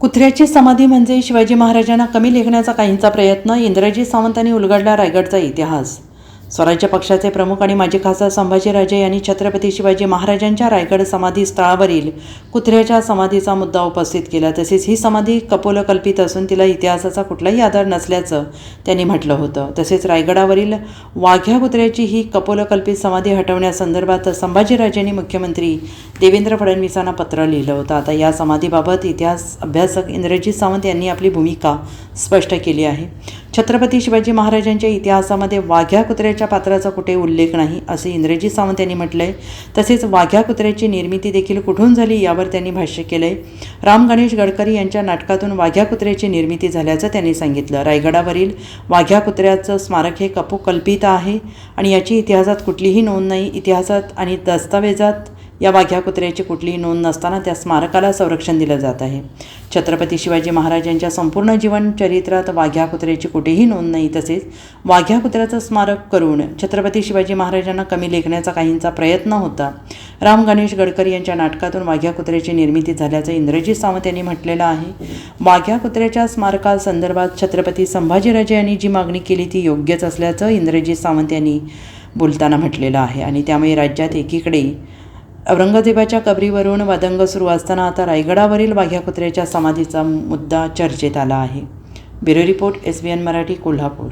कुत्र्याची समाधी म्हणजे शिवाजी महाराजांना कमी लेखण्याचा काहींचा प्रयत्न इंद्रजी सावंतांनी उलगडला रायगडचा इतिहास. स्वराज्य पक्षाचे प्रमुख आणि माजी खासदार संभाजीराजे यांनी छत्रपती शिवाजी महाराजांच्या रायगड समाधी स्थळावरील कुत्र्याच्या समाधीचा मुद्दा उपस्थित केला. तसेच ही समाधी कपोलकल्पित असून तिला इतिहासाचा कुठलाही आधार नसल्याचं त्यांनी म्हटलं होतं. तसेच रायगडावरील वाघ्या कुत्र्याची ही कपोलकल्पित समाधी हटवण्यासंदर्भात संभाजीराजेंनी मुख्यमंत्री देवेंद्र फडणवीसांना पत्र लिहिलं होतं. आता या समाधीबाबत इतिहास अभ्यासक इंद्रजित सावंत यांनी आपली भूमिका स्पष्ट केली आहे. छत्रपती शिवाजी महाराजांच्या इतिहासामध्ये वाघ्या कुत्र्याची कुत्र्याच्या पात्राचा कुठे उल्लेख नाही असे इंद्रजी सावंत यांनी म्हटलं आहे तसेच वाघ्या कुत्र्याची निर्मिती देखील कुठून झाली यावर त्यांनी भाष्य केलं आहे राम गणेश गडकरी यांच्या नाटकातून वाघ्या कुत्र्याची निर्मिती झाल्याचं त्यांनी सांगितलं. रायगडावरील वाघ्या कुत्र्याचं स्मारक हे कपोकल्पित आहे आणि याची इतिहासात कुठलीही नोंद नाही. इतिहासात आणि दस्तावेजात या वाघ्या कुत्र्याची कुठलीही नोंद नसताना त्या स्मारकाला संरक्षण दिलं जात आहे. छत्रपती शिवाजी महाराजांच्या संपूर्ण जीवन चरित्रात वाघ्या कुत्र्याची कुठेही नोंद नाही. तसेच वाघ्या कुत्र्याचं स्मारक करून छत्रपती शिवाजी महाराजांना कमी लेखण्याचा काहींचा प्रयत्न होता. राम गणेश गडकरी यांच्या नाटकातून वाघ्या कुत्र्याची निर्मिती झाल्याचं इंद्रजित सावंत यांनी म्हटलेलं आहे. वाघ्या कुत्र्याच्या स्मारकासंदर्भात छत्रपती संभाजीराजे यांनी जी मागणी केली ती योग्यच असल्याचं इंद्रजित सावंत यांनी बोलताना म्हटलेलं आहे. आणि त्यामुळे राज्यात एकीकडे औरंगजेबाच्या कबरीवरून वादंग सुरू असताना आता रायगडावरील वाघ्या कुत्र्याच्या समाधीचा मुद्दा चर्चेत आला आहे. Bureau report S B N Marathi Kolhapur.